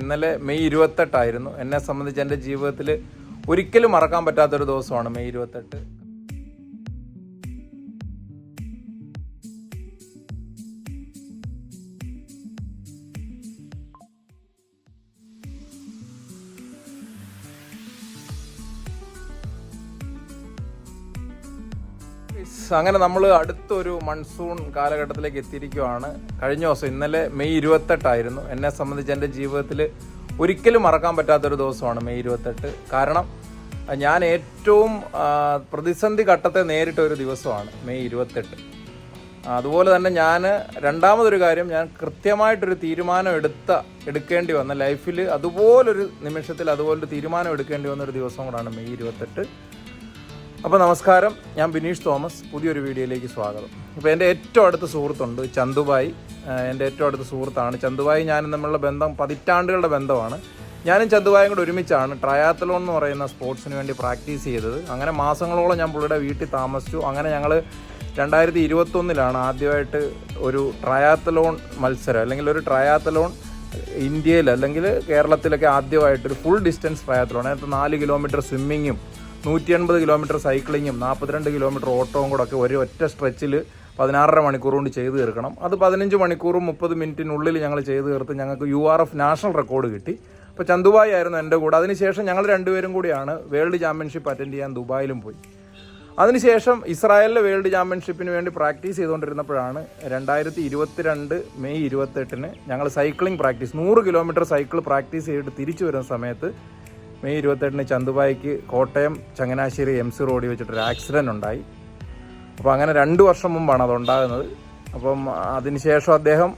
ഇന്നലെ മെയ് ഇരുപത്തെട്ടായിരുന്നു. എന്നെ സംബന്ധിച്ച് എന്റെ ജീവിതത്തിൽ ഒരിക്കലും മറക്കാൻ പറ്റാത്തൊരു ദിവസമാണ് മെയ് ഇരുപത്തെട്ട്. അങ്ങനെ നമ്മൾ അടുത്തൊരു മൺസൂൺ കാലഘട്ടത്തിലേക്ക് എത്തിയിരിക്കുവാണ്. കഴിഞ്ഞ ദിവസം ഇന്നലെ മെയ് ഇരുപത്തെട്ടായിരുന്നു. എന്നെ സംബന്ധിച്ച് എന്റെ ജീവിതത്തിൽ ഒരിക്കലും മറക്കാൻ പറ്റാത്തൊരു ദിവസമാണ് മെയ് ഇരുപത്തെട്ട്. കാരണം ഞാൻ ഏറ്റവും പ്രതിസന്ധി ഘട്ടത്തെ നേരിട്ട ഒരു ദിവസമാണ് മെയ് ഇരുപത്തെട്ട്. അതുപോലെ തന്നെ ഞാൻ രണ്ടാമതൊരു കാര്യം ഞാൻ കൃത്യമായിട്ടൊരു തീരുമാനം എടുത്ത എടുക്കേണ്ടി വന്ന ലൈഫിൽ അതുപോലൊരു നിമിഷത്തിൽ അതുപോലൊരു തീരുമാനം എടുക്കേണ്ടി വന്ന ഒരു ദിവസം കൂടാണ് മെയ് ഇരുപത്തെട്ട്. അപ്പോൾ നമസ്കാരം ഞാൻ ബിനീഷ് തോമസ്. പുതിയൊരു വീഡിയോയിലേക്ക് സ്വാഗതം. ഇപ്പോൾ എന്റെ ഏറ്റവും അടുത്ത സുഹൃത്തുണ്ട് ചന്തുബായി. എന്റെ ഏറ്റവും അടുത്ത സുഹൃത്താണ്. ചന്തുബായി ഞാനും തമ്മിലുള്ള ബന്ധം പതിറ്റാണ്ടുകളുടെ ബന്ധമാണ്. ഞാനും ചന്തുബായും കൂടെ ഒരുമിച്ചാണ് ട്രയാത്തലോൺ എന്ന് പറയുന്ന സ്പോർട്സിന് വേണ്ടി പ്രാക്ടീസ് ചെയ്തത്. അങ്ങനെ മാസങ്ങളോളം ഞാൻ പുള്ളിയുടെ വീട്ടിൽ താമസിച്ചു. അങ്ങനെ ഞങ്ങൾ രണ്ടായിരത്തി ഇരുപത്തൊന്നിലാണ് ആദ്യമായിട്ട് ഒരു ട്രയാത്തലോൺ മത്സരം അല്ലെങ്കിൽ ഒരു ട്രയാത്തലോൺ ഇന്ത്യയിൽ അല്ലെങ്കിൽ കേരളത്തിലൊക്കെ ആദ്യമായിട്ട് ഒരു ഫുൾ ഡിസ്റ്റൻസ് ട്രയാത്തലോൺ അതിനകത്ത് നാല് കിലോമീറ്റർ സ്വിമ്മിങ്ങും നൂറ്റി അൻപത് കിലോമീറ്റർ സൈക്ലിങ്ങും നാൽപ്പത്തിരണ്ട് കിലോമീറ്റർ ഓട്ടവും കൂടെ ഒക്കെ ഒരു ഒറ്റ സ്ട്രെച്ചിൽ പതിനാറര മണിക്കൂർ കൊണ്ട് ചെയ്തു തീർക്കണം. അത് പതിനഞ്ച് മണിക്കൂറും മുപ്പത് മിനിറ്റിനുള്ളിൽ ഞങ്ങൾ ചെയ്തു തീർത്ത് ഞങ്ങൾക്ക് U R F national record കിട്ടി. അപ്പോൾ ചന്ദുബായി ആയിരുന്നു എന്റെ കൂടെ. അതിനുശേഷം ഞങ്ങൾ രണ്ടുപേരും കൂടിയാണ് വേൾഡ് ചാമ്പ്യൻഷിപ്പ് അറ്റൻഡ് ചെയ്യാൻ ദുബായിലും പോയി. അതിനുശേഷം ഇസ്രായേലിലെ വേൾഡ് ചാമ്പ്യൻഷിപ്പിന് വേണ്ടി പ്രാക്ടീസ് ചെയ്തുകൊണ്ടിരുന്നപ്പോഴാണ് രണ്ടായിരത്തി ഇരുപത്തിരണ്ട് മെയ് ഇരുപത്തെട്ടിന് ഞങ്ങൾ സൈക്ലിംഗ് പ്രാക്ടീസ് നൂറ് കിലോമീറ്റർ സൈക്കിൾ പ്രാക്ടീസ് ചെയ്തിട്ട് തിരിച്ചു വരുന്ന സമയത്ത് മെയ് ഇരുപത്തെട്ടിന് ചന്തുബായിക്ക് കോട്ടയം ചങ്ങനാശ്ശേരി എം സി റോഡിൽ വെച്ചിട്ടൊരു ആക്സിഡന്റ് ഉണ്ടായി. അപ്പോൾ അങ്ങനെ രണ്ട് വർഷം മുമ്പാണ് അത് ഉണ്ടാകുന്നത് അപ്പം അതിനുശേഷം അദ്ദേഹം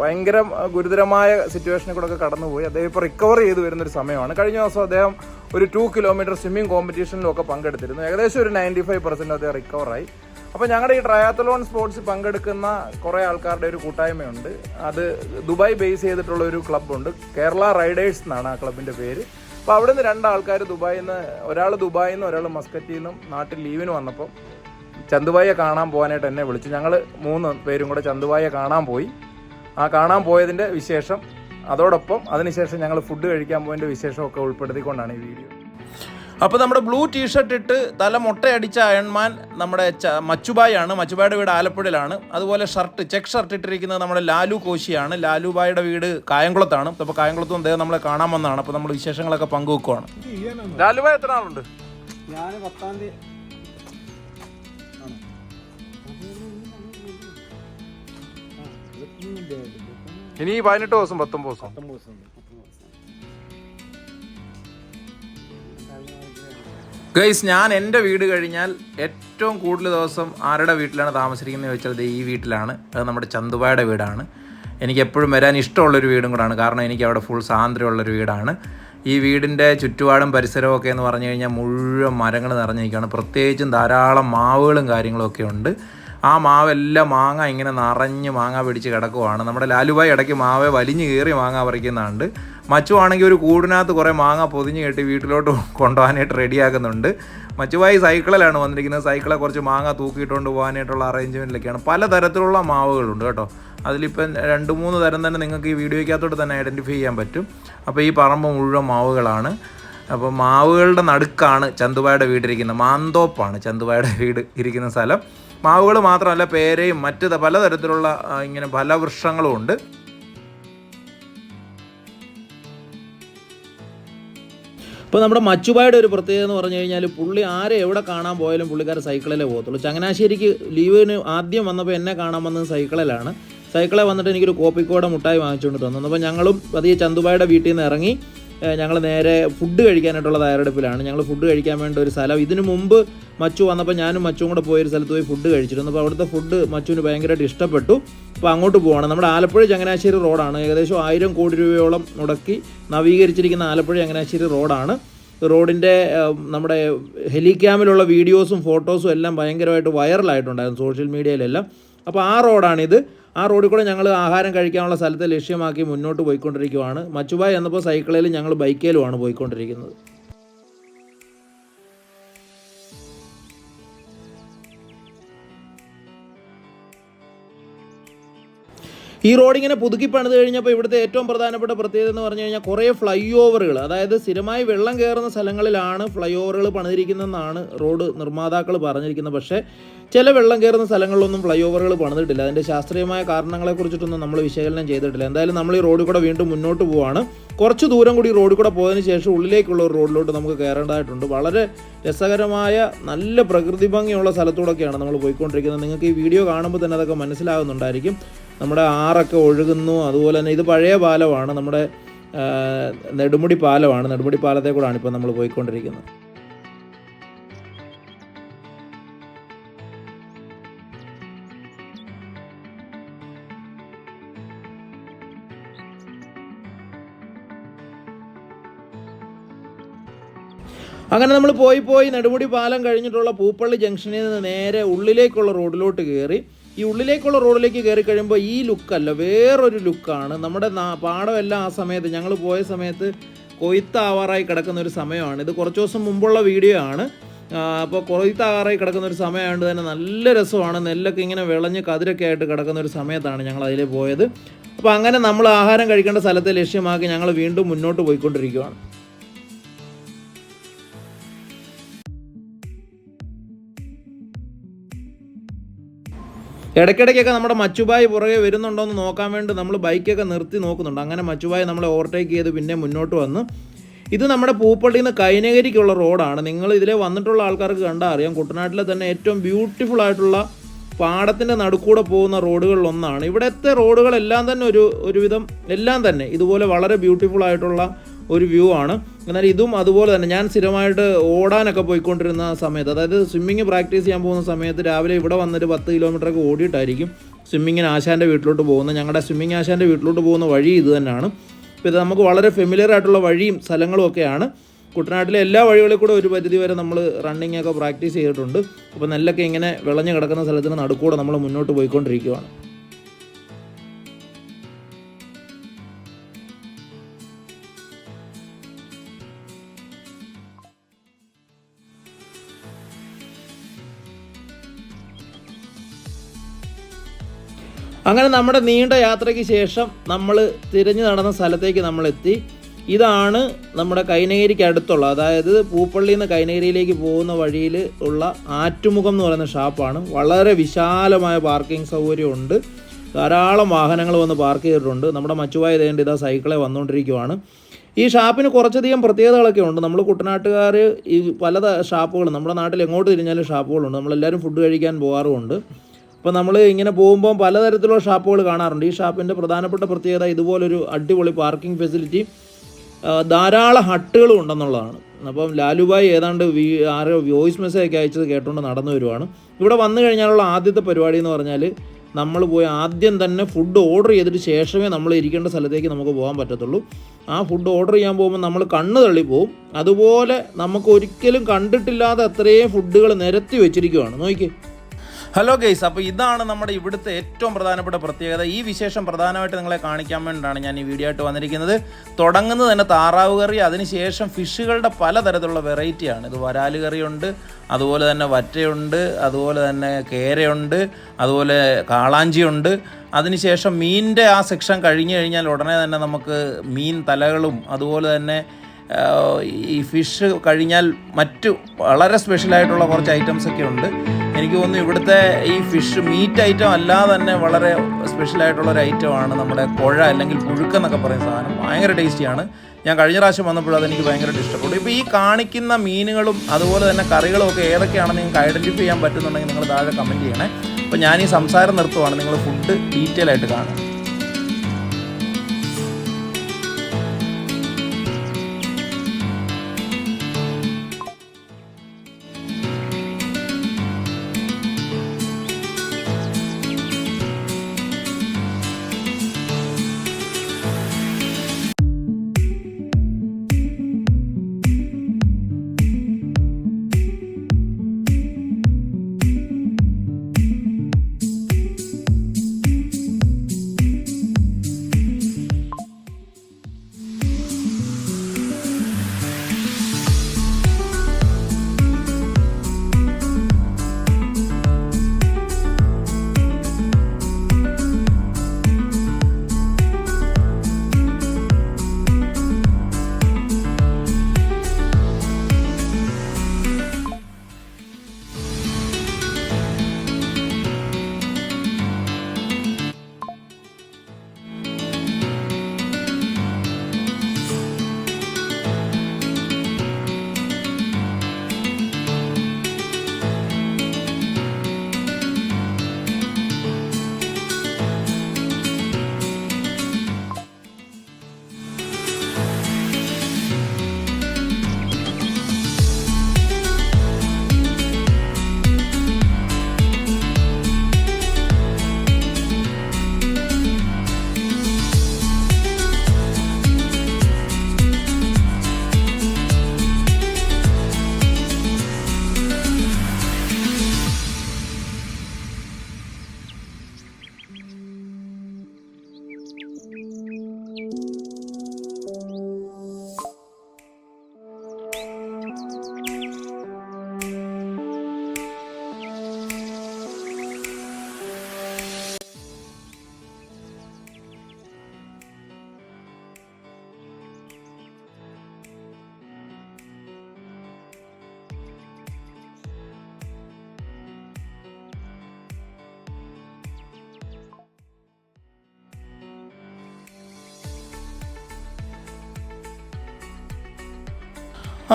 ഭയങ്കര ഗുരുതരമായ സിറ്റുവേഷനിൽ കൂടെ ഒക്കെ കടന്നുപോയി. അദ്ദേഹം ഇപ്പോൾ റിക്കവർ ചെയ്ത് വരുന്നൊരു സമയമാണ്. കഴിഞ്ഞ ദിവസം അദ്ദേഹം ഒരു ടു കിലോമീറ്റർ സ്വിമ്മിംഗ് കോമ്പറ്റീഷനിലൊക്കെ പങ്കെടുത്തിരുന്നു. ഏകദേശം ഒരു നയന്റി ഫൈവ് പെർസെന്റ് അദ്ദേഹം റിക്കവറായി അപ്പോൾ ഞങ്ങളുടെ ഈ ട്രയാത്തലോൺ സ്പോർട്സ് പങ്കെടുക്കുന്ന കുറേ ആൾക്കാരുടെ ഒരു കൂട്ടായ്മയുണ്ട്. അത് ദുബായ് ബേസ് ചെയ്തിട്ടുള്ള ഒരു ക്ലബ്ബുണ്ട് കേരള റൈഡേഴ്സ് എന്നാണ് ആ ക്ലബിന്റെ പേര്. അപ്പോൾ അവിടെ നിന്ന് രണ്ടാൾക്കാർ ദുബായിൽ നിന്ന് ഒരാൾ ദുബായിൽ നിന്ന് ഒരാൾ മസ്കറ്റിൽ നിന്നും നാട്ടിൽ ലീവിന് വന്നപ്പോൾ ചന്തുബായിയെ കാണാൻ പോകാനായിട്ട് എന്നെ വിളിച്ചു. ഞങ്ങൾ മൂന്ന് പേരും കൂടെ ചന്തുബായിയെ കാണാൻ പോയി. ആ കാണാൻ പോയതിന്റെ വിശേഷം അതോടൊപ്പം അതിനുശേഷം ഞങ്ങൾ ഫുഡ് കഴിക്കാൻ പോയതിന്റെ വിശേഷമൊക്കെ ഉൾപ്പെടുത്തിക്കൊണ്ടാണ് ഈ വീഡിയോ അപ്പോൾ നമ്മുടെ ബ്ലൂ ടീഷർട്ട് ഇട്ട് തല മുട്ടയടിച്ച അയൺമാൻ നമ്മുടെ ച- മച്ചുബായാണ് മച്ചുബായുടെ വീട് ആലപ്പുഴയിലാണ്. അതുപോലെ ഷർട്ട് ചെക്ക് ഷർട്ട് ഇട്ടിരിക്കുന്നത് നമ്മുടെ ലാലു കോശിയാണ്. ലാലുബായുടെ വീട് കായംകുളത്താണ്. അപ്പോൾ കായംകുളത്തും അദ്ദേഹം നമ്മളെ കാണാൻ വന്നതാണ്. അപ്പോൾ നമ്മൾ വിശേഷങ്ങളൊക്കെ പങ്കുവെക്കുവാണ്. ലാലുബായ് എത്ര ആളുണ്ട്? ഞാൻ പത്താം തീയതി ഇനി പതിനെട്ട് ദിവസം പത്തൊമ്പത് ദിവസം. ഗൈസ് ഞാൻ എന്റെ വീട് കഴിഞ്ഞാൽ ഏറ്റവും കൂടുതൽ ദിവസം ആരുടെ വീട്ടിലാണ് താമസിക്കുന്നത് ചോദിച്ചാൽ ഈ വീട്ടിലാണ്. അത് നമ്മുടെ ചന്തുബായുടെ വീടാണ്. എനിക്ക് എപ്പോഴും വരാൻ ഇഷ്ടമുള്ളൊരു വീടും കൂടാണ്. കാരണം എനിക്ക് അവിടെ ഫുൾ സ്വാതന്ത്ര്യമുള്ളൊരു വീടാണ്. ഈ വീടിന്റെ ചുറ്റുപാടും പരിസരവും ഒക്കെ എന്ന് പറഞ്ഞു കഴിഞ്ഞാൽ മുഴുവൻ മരങ്ങൾ നിറഞ്ഞിരിക്കുകയാണ്. പ്രത്യേകിച്ചും ധാരാളം മാവുകളും കാര്യങ്ങളൊക്കെ ഉണ്ട്. ആ മാവെല്ലാം മാങ്ങ ഇങ്ങനെ നിറഞ്ഞ് മാങ്ങ പിടിച്ച് കിടക്കുവാണ്. നമ്മുടെ ലാലുബായി ഇടയ്ക്ക് മാവെ വലിഞ്ഞു കയറി മാങ്ങ പറിക്കുന്നുണ്ട് മച്ചു ആണെങ്കിൽ ഒരു കൂടിനകത്ത് കുറേ മാങ്ങ പൊതിഞ്ഞ് കെട്ടി വീട്ടിലോട്ട് കൊണ്ടുപോകാനായിട്ട് റെഡിയാക്കുന്നുണ്ട്. മച്ചുവായി സൈക്കിളിലാണ് വന്നിരിക്കുന്നത്. സൈക്കിളെ കുറച്ച് മാങ്ങ തൂക്കിയിട്ടുകൊണ്ട് പോകാനായിട്ടുള്ള അറേഞ്ച്മെന്റിലൊക്കെയാണ് പലതരത്തിലുള്ള മാവുകളുണ്ട് കേട്ടോ. അതിലിപ്പം രണ്ട് മൂന്ന് തരം തന്നെ നിങ്ങൾക്ക് ഈ വീഡിയോയ്ക്കകത്തോട്ട് തന്നെ ഐഡന്റിഫൈ ചെയ്യാൻ പറ്റും. അപ്പോൾ ഈ പറമ്പ് മുഴുവൻ മാവുകളാണ്. അപ്പോൾ മാവുകളുടെ നടുക്കാണ് ചന്തുവായുടെ വീടിരിക്കുന്നത്. മാന്തോപ്പാണ് ചന്തുവായുടെ വീട് ഇരിക്കുന്ന സ്ഥലം. മാവുകൾ മാത്രമല്ല പേരയും മറ്റ് പലതരത്തിലുള്ള ഇങ്ങനെ ഫലവൃക്ഷങ്ങളും ഉണ്ട്. ഇപ്പോൾ നമ്മുടെ മച്ചുബായുടെ ഒരു പ്രത്യേകത എന്ന് പറഞ്ഞു കഴിഞ്ഞാൽ പുള്ളി ആരെ എവിടെ കാണാൻ പോയാലും പുള്ളിക്കാർ സൈക്കിളിലേ പോകത്തുള്ളൂ. ചങ്ങനാശ്ശേരിക്ക് ലീവിന് ആദ്യം വന്നപ്പോൾ എന്നെ കാണാൻ വന്നത് സൈക്കിളിലാണ്. സൈക്കിളെ വന്നിട്ട് എനിക്കൊരു കോപ്പിക്കോടെ മുട്ടായി വാങ്ങിച്ചുകൊണ്ട് തന്നു. അപ്പോൾ ഞങ്ങളും പതിയെ ചന്തുബായുടെ വീട്ടിൽ നിന്ന് ഇറങ്ങി ഞങ്ങൾ നേരെ ഫുഡ് കഴിക്കാനായിട്ടുള്ള തയ്യാറെടുപ്പിലാണ്. ഞങ്ങൾ ഫുഡ് കഴിക്കാൻ വേണ്ട ഒരു സ്ഥലം. ഇതിനു മുമ്പ് മച്ചു വന്നപ്പോൾ ഞാനും മച്ചും കൂടെ പോയൊരു സ്ഥലത്ത് പോയി ഫുഡ് കഴിച്ചിരുന്നു. അപ്പോൾ അവിടുത്തെ ഫുഡ് മച്ചുവിന് ഭയങ്കരമായിട്ട് ഇഷ്ടപ്പെട്ടു. അപ്പോൾ അങ്ങോട്ട് പോവാണ്. നമ്മുടെ ആലപ്പുഴ ചങ്ങനാശ്ശേരി റോഡാണ്. ഏകദേശം ആയിരം കോടി രൂപയോളം മുടക്കി നവീകരിച്ചിരിക്കുന്ന ആലപ്പുഴ ചങ്ങനാശ്ശേരി റോഡാണ്. റോഡിന്റെ നമ്മുടെ ഹെലിക്യാമിലുള്ള വീഡിയോസും ഫോട്ടോസും എല്ലാം ഭയങ്കരമായിട്ട് വൈറലായിട്ടുണ്ടായിരുന്നു സോഷ്യൽ മീഡിയയിലെല്ലാം. അപ്പോൾ ആ റോഡാണിത്. ആ റോഡിൽ കൂടെ ഞങ്ങൾ ആഹാരം കഴിക്കാനുള്ള സ്ഥലത്തെ ലക്ഷ്യമാക്കി മുന്നോട്ട് പോയിക്കൊണ്ടിരിക്കുവാണ്. മച്ചുബായ് എന്നപ്പോൾ സൈക്കിളിലും ഞങ്ങൾ ബൈക്കിലുമാണ് പോയിക്കൊണ്ടിരിക്കുന്നത്. ഈ റോഡ് ഇങ്ങനെ പുതുക്കി പണിത് കഴിഞ്ഞപ്പോൾ ഇവിടുത്തെ ഏറ്റവും പ്രധാനപ്പെട്ട പ്രത്യേകത എന്ന് പറഞ്ഞു കഴിഞ്ഞാൽ കുറേ ഫ്ലൈ ഓവറുകൾ അതായത് സ്ഥിരമായി വെള്ളം കയറുന്ന സ്ഥലങ്ങളിലാണ് ഫ്ലൈ ഓവറുകൾ പണിതിരിക്കുന്നതെന്നാണ് റോഡ് നിർമ്മാതാക്കൾ പറഞ്ഞിരിക്കുന്നത്. പക്ഷേ ചില വെള്ളം കയറുന്ന സ്ഥലങ്ങളിലൊന്നും ഫ്ലൈ ഓവറുകൾ പണിതിട്ടില്ല. അതിന്റെ ശാസ്ത്രീയമായ കാരണങ്ങളെ കുറിച്ചിട്ടൊന്നും നമ്മൾ വിശകലനം ചെയ്തിട്ടില്ല. എന്തായാലും നമ്മൾ ഈ റോഡിൽ കൂടെ വീണ്ടും മുന്നോട്ട് പോവാണ്. കുറച്ച് ദൂരം കൂടി റോഡിൽ കൂടെ പോയതിന് ശേഷം ഉള്ളിലേക്കുള്ള ഒരു റോഡിലോട്ട് നമുക്ക് കയറേണ്ടതായിട്ടുണ്ട്. വളരെ രസകരമായ നല്ല പ്രകൃതി ഭംഗിയുള്ള സ്ഥലത്തൂടെയൊക്കെയാണ് നമ്മൾ പോയിക്കൊണ്ടിരിക്കുന്നത്. നിങ്ങൾക്ക് ഈ വീഡിയോ കാണുമ്പോൾ തന്നെ അതൊക്കെ മനസ്സിലാകുന്നുണ്ടായിരിക്കും. നമ്മുടെ ആറൊക്കെ ഒഴുകുന്നു. അതുപോലെ തന്നെ ഇത് പഴയ പാലമാണ്. നമ്മുടെ നെടുമുടി പാലമാണ്. നെടുമുടി പാലത്തെ കൂടാണ് ഇപ്പോൾ നമ്മൾ പോയിക്കൊണ്ടിരിക്കുന്നത്. അങ്ങനെ നമ്മൾ പോയി പോയി നെടുമുടി പാലം കഴിഞ്ഞിട്ടുള്ള പൂപ്പള്ളി ജംഗ്ഷനിൽ നിന്ന് നേരെ ഉള്ളിലേക്കുള്ള റോഡിലോട്ട് കയറി ഈ ഉള്ളിലേക്കുള്ള റോഡിലേക്ക് കയറി കഴിയുമ്പോൾ ഈ ലുക്കല്ല വേറൊരു ലുക്കാണ്. നമ്മുടെ പാടമെല്ലാം ആ സമയത്ത് ഞങ്ങൾ പോയ സമയത്ത് കൊയ്ത്താവാറായി കിടക്കുന്ന ഒരു സമയമാണ്. ഇത് കുറച്ച് ദിവസം മുമ്പുള്ള വീഡിയോ ആണ്. അപ്പോൾ കൊയ്ത്താവാറായി കിടക്കുന്ന ഒരു സമയമായതുകൊണ്ട് തന്നെ നല്ല രസമാണ്. നെല്ലൊക്കെ ഇങ്ങനെ വിളഞ്ഞ് കതിരൊക്കെ ആയിട്ട് കിടക്കുന്ന ഒരു സമയത്താണ് ഞങ്ങൾ അതിൽ പോയത്. അപ്പോൾ അങ്ങനെ നമ്മൾ ആഹാരം കഴിക്കേണ്ട സ്ഥലത്തെ ലക്ഷ്യമാക്കി ഞങ്ങൾ വീണ്ടും മുന്നോട്ട് പോയിക്കൊണ്ടിരിക്കുകയാണ് ഇടയ്ക്കിടയ്ക്കൊക്കെ നമ്മുടെ മച്ചുബായി പുറകെ വരുന്നുണ്ടോ എന്ന് നോക്കാൻ വേണ്ടി നമ്മൾ ബൈക്കൊക്കെ നിർത്തി നോക്കുന്നുണ്ട്. അങ്ങനെ മച്ചുബായി നമ്മളെ ഓവർടേക്ക് ചെയ്ത് പിന്നെ മുന്നോട്ട് വന്ന്. ഇത് നമ്മുടെ പൂപ്പള്ളിയിൽ നിന്ന് കൈനകരിക്കുള്ള റോഡാണ്. നിങ്ങൾ ഇതിലെ വന്നിട്ടുള്ള ആൾക്കാർക്ക് കണ്ടാൽ അറിയാം. കുട്ടനാട്ടിലെ തന്നെ ഏറ്റവും ബ്യൂട്ടിഫുൾ ആയിട്ടുള്ള പാടത്തിന്റെ നടുക്കൂടെ പോകുന്ന റോഡുകളിൽ ഒന്നാണ്. ഇവിടുത്തെ റോഡുകളെല്ലാം തന്നെ ഒരു ഒരുവിധം എല്ലാം തന്നെ ഇതുപോലെ വളരെ ബ്യൂട്ടിഫുൾ ആയിട്ടുള്ള ഒരു വ്യൂ ആണ്. എന്നാൽ ഇതും അതുപോലെ തന്നെ ഞാൻ സ്ഥിരമായിട്ട് ഓടാനൊക്കെ പോയിക്കൊണ്ടിരുന്ന സമയത്ത് അതായത് സ്വിമ്മിങ് പ്രാക്ടീസ് ചെയ്യാൻ പോകുന്ന സമയത്ത് രാവിലെ ഇവിടെ വന്നിട്ട് പത്ത് കിലോമീറ്ററൊക്കെ ഓടിയിട്ടായിരിക്കും സ്വിമ്മിങ്ങിന് ആശാന്റെ വീട്ടിലോട്ട് പോകുന്നത്. ഞങ്ങളുടെ സ്വിമ്മിങ് ആശാന്റെ വീട്ടിലോട്ട് പോകുന്ന വഴി ഇത് തന്നെയാണ്. അപ്പോൾ ഇത് നമുക്ക് വളരെ ഫെമിലിയർ ആയിട്ടുള്ള വഴിയും സ്ഥലങ്ങളും ഒക്കെയാണ്. കുട്ടനാട്ടിലെ എല്ലാ വഴികളിൽ കൂടെ ഒരു പരിധി വരെ നമ്മൾ റണ്ണിങ് ഒക്കെ പ്രാക്ടീസ് ചെയ്തിട്ടുണ്ട്. അപ്പോൾ നെല്ലൊക്കെ ഇങ്ങനെ വിളഞ്ഞു കിടക്കുന്ന സ്ഥലത്തിന് നടുക്കൂടെ നമ്മൾ മുന്നോട്ട് പോയിക്കൊണ്ടിരിക്കുകയാണ്. അങ്ങനെ നമ്മുടെ നീണ്ട യാത്രയ്ക്ക് ശേഷം നമ്മൾ തിരഞ്ഞു നടന്ന സ്ഥലത്തേക്ക് നമ്മൾ എത്തി ഇതാണ് നമ്മുടെ കൈനഗിരിക്ക് അടുത്തുള്ള അതായത് പൂപ്പള്ളിയിൽ നിന്ന് കൈനഗിരിയിലേക്ക് പോകുന്ന വഴിയിൽ ഉള്ള ആറ്റുമുഖം എന്ന് പറയുന്ന ഷാപ്പാണ്. വളരെ വിശാലമായ പാർക്കിംഗ് സൗകര്യമുണ്ട്. ധാരാളം വാഹനങ്ങൾ വന്ന് പാർക്ക് ചെയ്തിട്ടുണ്ട്. നമ്മുടെ മച്ചുവായ ദേണ്ട ഇതാ സൈക്കിളെ വന്നുകൊണ്ടിരിക്കുവാണ്. ഈ ഷാപ്പിന് കുറച്ചധികം പ്രത്യേകതകളൊക്കെ ഉണ്ട്. നമ്മൾ കുട്ടനാട്ടുകാർ ഈ പല ഷാപ്പുകൾ നമ്മുടെ നാട്ടിൽ എങ്ങോട്ട് തിരിഞ്ഞാലും ഷാപ്പുകളുണ്ട്. നമ്മളെല്ലാവരും ഫുഡ് കഴിക്കാൻ പോകാറുമുണ്ട്. അപ്പോൾ നമ്മൾ ഇങ്ങനെ പോകുമ്പോൾ പലതരത്തിലുള്ള ഷാപ്പുകൾ കാണാറുണ്ട്. ഈ ഷാപ്പിന്റെ പ്രധാനപ്പെട്ട പ്രത്യേകത ഇതുപോലൊരു അടിപൊളി പാർക്കിംഗ് ഫെസിലിറ്റി ധാരാളം ഹട്ടുകളും ഉണ്ടെന്നുള്ളതാണ്. അപ്പം ലാലുബായി ഏതാണ്ട് വി ആരോ വോയിസ് മെസ്സേജ് ഒക്കെ അയച്ചത് കേട്ടുകൊണ്ട് നടന്നു വരുവാണ്. ഇവിടെ വന്നു കഴിഞ്ഞാലുള്ള ആദ്യത്തെ പരിപാടി എന്ന് പറഞ്ഞാൽ നമ്മൾ പോയി ആദ്യം തന്നെ ഫുഡ് ഓർഡർ ചെയ്തിട്ട് ശേഷമേ നമ്മൾ ഇരിക്കേണ്ട സ്ഥലത്തേക്ക് നമുക്ക് പോകാൻ പറ്റത്തുള്ളൂ. ആ ഫുഡ് ഓർഡർ ചെയ്യാൻ പോകുമ്പോൾ നമ്മൾ കണ്ണ് തള്ളിപ്പോവും അതുപോലെ നമുക്ക് ഒരിക്കലും കണ്ടിട്ടില്ലാതെ അത്രയും ഫുഡുകൾ നിരത്തി വെച്ചിരിക്കുവാണ്. നോക്കിക്കേ ഹലോ ഗെയ്സ് അപ്പോൾ ഇതാണ് നമ്മുടെ ഇവിടുത്തെ ഏറ്റവും പ്രധാനപ്പെട്ട പ്രത്യേകത. ഈ വിശേഷം പ്രധാനമായിട്ട് നിങ്ങളെ കാണിക്കാൻ വേണ്ടിയിട്ടാണ് ഞാൻ ഈ വീഡിയോ ആയിട്ട് വന്നിരിക്കുന്നത്. തുടങ്ങുന്നത് തന്നെ താറാവ് കറി അതിനുശേഷം ഫിഷുകളുടെ പലതരത്തിലുള്ള വെറൈറ്റിയാണ് ഇത് വരാൽ കറിയുണ്ട് അതുപോലെ തന്നെ വറ്റയുണ്ട് അതുപോലെ തന്നെ കേരയുണ്ട് അതുപോലെ കാളാഞ്ചിയുണ്ട്. അതിനുശേഷം മീനിന്റെ ആ സെക്ഷൻ കഴിഞ്ഞു കഴിഞ്ഞാൽ ഉടനെ തന്നെ നമുക്ക് മീൻ തലകളും അതുപോലെ തന്നെ ഈ ഫിഷ് കഴിഞ്ഞാൽ മറ്റു വളരെ സ്പെഷ്യലായിട്ടുള്ള കുറച്ച് ഐറ്റംസൊക്കെ ഉണ്ട്. എനിക്ക് തോന്നുന്നു ഇവിടുത്തെ ഈ ഫിഷ് മീറ്റ് ഐറ്റം അല്ലാതെ തന്നെ വളരെ സ്പെഷ്യൽ ആയിട്ടുള്ള ഒരു ഐറ്റം ആണ് നമ്മുടെ കുഴ അല്ലെങ്കിൽ പുഴുക്ക് എന്നൊക്കെ പറയുന്ന സാധനം. ഭയങ്കര ടേസ്റ്റിയാണ് ഞാൻ കഴിഞ്ഞ പ്രാവശ്യം വന്നപ്പോൾ അതെനിക്ക് ഭയങ്കരമായിട്ട് ഇഷ്ടപ്പെട്ടു. ഇപ്പോൾ ഈ കാണിക്കുന്ന മീനുകളും അതുപോലെ തന്നെ കറികളും ഒക്കെ ഏതൊക്കെയാണെന്ന് നിങ്ങൾക്ക് ഐഡന്റിഫൈ ചെയ്യാൻ പറ്റുന്നുണ്ടെങ്കിൽ നിങ്ങൾ താഴെ കമന്റ് ചെയ്യണേ. അപ്പോൾ ഞാൻ ഈ സംസാരം നിർത്തുവാണ്. നിങ്ങൾ ഫുഡ് ഡീറ്റെയിൽ ആയിട്ട് കാണുക.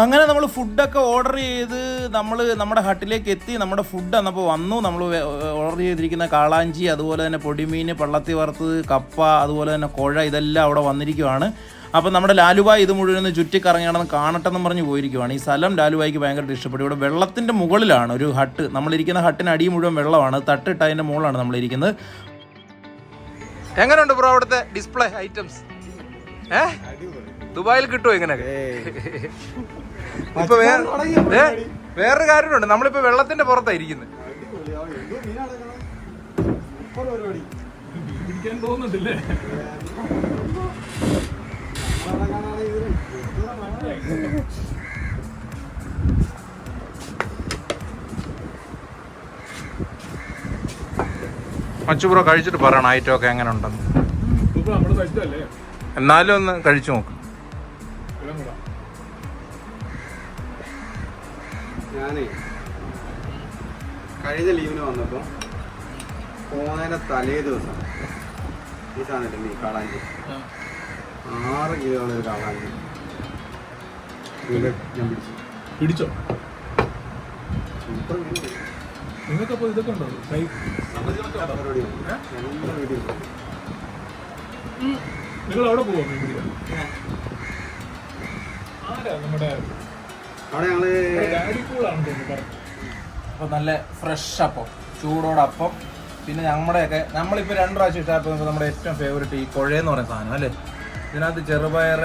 അങ്ങനെ നമ്മൾ ഫുഡൊക്കെ ഓർഡർ ചെയ്ത് നമ്മൾ നമ്മുടെ ഹട്ടിലേക്ക് എത്തി നമ്മുടെ ഫുഡ് അന്നപ്പോൾ വന്നു. നമ്മൾ ഓർഡർ ചെയ്തിരിക്കുന്ന കാളാഞ്ചി അതുപോലെ തന്നെ പൊടിമീൻ പള്ളത്തി വറുത്തത് കപ്പ അതുപോലെ തന്നെ കുഴ ഇതെല്ലാം അവിടെ വന്നിരിക്കുവാണ്. അപ്പോൾ നമ്മുടെ ലാലുബായ് ഇത് മുഴുവൻ ഒന്ന് കാണട്ടെ എന്ന് പറഞ്ഞ് പോയിരിക്കുവാണ്. ഈ സ്ഥലം ലാലുബായിക്ക് ഭയങ്കരമായിട്ട് ഇഷ്ടപ്പെട്ടു. ഇവിടെ വെള്ളത്തിന്റെ മുകളിലാണ് ഒരു ഹട്ട്. നമ്മളിരിക്കുന്ന ഹട്ടിന് അടി മുഴുവൻ വെള്ളമാണ്. തട്ടിട്ട് അതിന്റെ മുകളിലാണ് നമ്മളിരിക്കുന്നത്. എങ്ങനെയുണ്ട് ബ്രോ അവിടുത്തെ ഡിസ്പ്ലേ ഐറ്റംസ് ഏ? ദുബായിൽ കിട്ടുമോ ഇങ്ങനെയൊക്കെ? ഇപ്പൊ? വേറൊരു കാര്യമുണ്ട്. നമ്മളിപ്പോ വെള്ളത്തിന്റെ പുറത്താ ഇരിക്കുന്നത്. എന്തോ മീനാണ് ഇപ്പോൾ പിടിക്കാൻ തോന്നുന്നുണ്ടല്ലേ നമ്മളവിടെ കാണാതെ ഇതിന് എത്ര മഴ. മച്ചു ബ്രോ കഴിച്ചിട്ട് പറയണം ഐറ്റം ഒക്കെ എങ്ങനെ ഉണ്ടെന്ന്. എന്നാലും ഒന്ന് കഴിച്ചു നോക്ക്. കഴിഞ്ഞ ലീവിന് വന്നപ്പോൾ പോകുന്നതിന്റെ തലേ ദിവസം ഈ സാധനം ഈ കാളാഞ്ചി ആറ് കിലോ ഒരു കാളാഞ്ചി ഇവിടെ ഞാൻ പിടിച്ചു. പിടിച്ചോ? സൂപ്പർ മീൻ നിങ്ങൾക്കപ്പോ ഇതൊക്കെ ഉണ്ടോ? ഞങ്ങളുടെ വീട്ടിൽ. നിങ്ങൾ അവിടെ പോവാ മീൻ പിടിക്കാൻ ആരാ നമ്മുടെ അവിടെ ഞങ്ങൾ ഡാഡി കൂളാണ് തോന്നുന്നു പറഞ്ഞു അപ്പോൾ നല്ല ഫ്രഷ് അപ്പം ചൂടോടെ അപ്പം. പിന്നെ നമ്മുടെയൊക്കെ നമ്മളിപ്പോൾ രണ്ട് പ്രാവശ്യം ഇഷ്ടമാക്കുമ്പോൾ നമ്മുടെ ഏറ്റവും ഫേവറേറ്റ് ഈ കുഴയെന്ന് പറയുന്ന സാധനം അല്ലേ? ഇതിനകത്ത് ചെറുപയർ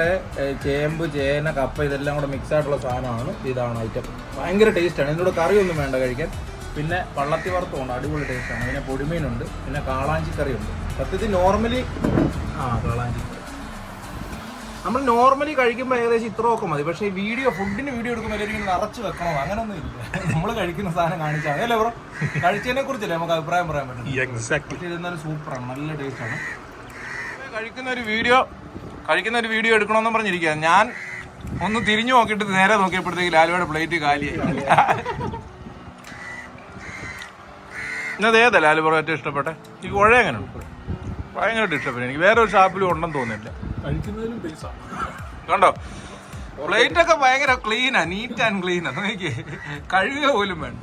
ചേമ്പ് ചേന കപ്പ ഇതെല്ലാം കൂടെ മിക്സ് ആയിട്ടുള്ള സാധനമാണ്. ഇതാണ് ഐറ്റം ഭയങ്കര ടേസ്റ്റാണ് ഇതിനോട് കറിയൊന്നും വേണ്ട കഴിക്കാൻ. പിന്നെ വള്ളത്തി വറുത്തുണ്ട് അടിപൊളി ടേസ്റ്റാണ് പിന്നെ പൊടിമീനുണ്ട് പിന്നെ കാളാഞ്ചി കറിയുണ്ട് സത്യത്തിൽ നോർമലി ആ കാളാഞ്ചി. നമ്മൾ നോർമലി കഴിക്കുമ്പോൾ ഏകദേശം ഇത്രയൊക്കെ മതി. പക്ഷേ ഈ വീഡിയോ ഫുഡിന് വീഡിയോ എടുക്കുമ്പോൾ എല്ലാവരും നിറച്ച് വെക്കണോ? അങ്ങനൊന്നും ഇല്ല. നമ്മൾ കഴിക്കുന്ന സാധനം കാണിച്ചാൽ അല്ലേ ബ്രോ? കഴിച്ചതിനെ കുറിച്ചല്ലേ നമുക്ക് അഭിപ്രായം പറയാൻ പറ്റും സൂപ്പർ ഇതെന്നാലും സൂപ്പറാണ്. നല്ല ടേസ്റ്റാണ് കഴിക്കുന്ന ഒരു വീഡിയോ കഴിക്കുന്ന ഒരു വീഡിയോ എടുക്കണമെന്നും പറഞ്ഞിരിക്കുക ഞാൻ ഒന്ന് തിരിഞ്ഞു നോക്കിയിട്ട് നേരെ നോക്കിയപ്പോഴത്തേക്ക് ലാലുവയുടെ പ്ലേറ്റ് കാലിയായി. ഇന്നത് ഏതാ ലാലു ബ്രോ ഏറ്റവും ഇഷ്ടപ്പെട്ടെ? എനിക്ക് കുഴ എങ്ങനെയുണ്ട്? ഭയങ്കരമായിട്ട് ഇഷ്ടപ്പെട്ടു. എനിക്ക് വേറെ ഒരു ഷാപ്പിലും ഉണ്ടെന്ന് തോന്നുന്നില്ല കഴിക്കുന്നതിലും പൈസ. കണ്ടോ? പ്ലേറ്റ് ഒക്കെ ഭയങ്കര ക്ലീനാ നീറ്റ് ആൻഡ് ക്ലീനാ നോക്കി കഴുകുക പോലും വേണ്ട.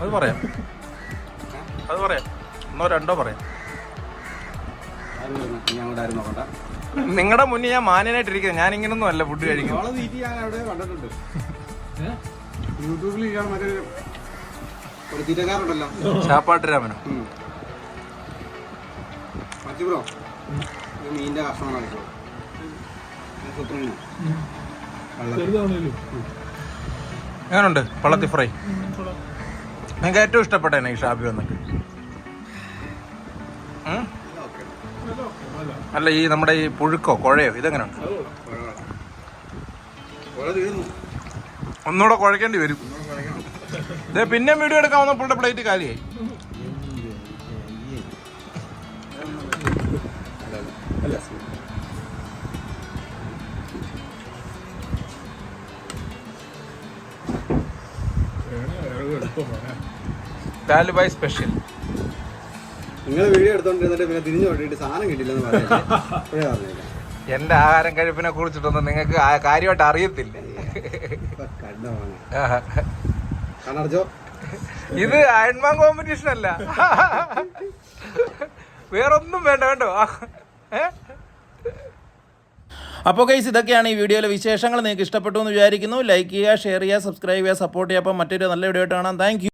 അത് പറയാം. അത് പറയാം. ഒന്നോ രണ്ടോ പറയാം. നിങ്ങളുടെ മുന്നിൽ ഞാൻ മാന്യനായിട്ടിരിക്കുന്നത്. ഞാൻ ഇങ്ങനൊന്നും അല്ല ഫുഡ് കഴിക്കുന്നത്. ഓളെ തീറ്റി അവിടെ കണ്ടിട്ടുണ്ട്. യൂട്യൂബിൽ ചാപ്പാട്ട് രാമനോ? ബ്രോ മീനിന്റെ കഷ്ണമാണ് എങ്ങനുണ്ട്? പള്ളത്തി ഫ്രൈ നിങ്ങൾക്ക് ഏറ്റവും ഇഷ്ടപ്പെട്ട ഈ ഷാബി വന്നിട്ട്? അല്ല അല്ല ഈ നമ്മുടെ ഈ പുഴുക്കോ കുഴയോ? ഇതെങ്ങനെയുണ്ട് ഒന്നുകൂടെ കുഴക്കേണ്ടി വരും. ഇതേ പിന്നെ വീഡിയോ എടുക്കാൻ വന്നപ്പോഴത്തെ പ്ലേറ്റ് കാലിയായി. ലാലുബായ് സ്പെഷ്യൽ നിങ്ങൾ വീഡിയോ എടുത്തോണ്ടിരുന്നിട്ട് പിന്നെ തിരിഞ്ഞു കൊണ്ടിട്ട് സാധനം കിട്ടില്ലെന്ന് പറയാം എന്റെ ആഹാരം കഴിപ്പിനെ കുറിച്ചിട്ടൊന്നും നിങ്ങൾക്ക് കാര്യമായിട്ട് അറിയത്തില്ല? ഇത് അയൺമാൻ കോമ്പറ്റീഷൻ അല്ല. വേറൊന്നും വേണ്ട വേണ്ടോ? അപ്പോൾ ഗൈസ് ഇതൊക്കെയാണ് ഈ വീഡിയോയിലെ വിശേഷങ്ങൾ. നിങ്ങൾക്ക് ഇഷ്ടപ്പെട്ടു എന്ന് വിചാരിക്കുന്നു. ലൈക്ക് ചെയ്യുക ഷെയർ ചെയ്യുക സബ്സ്ക്രൈബ് ചെയ്യുക സപ്പോർട്ട് ചെയ്യുക. അപ്പോൾ മറ്റൊരു നല്ല വീഡിയോ ആയിട്ട് കാണാം. താങ്ക്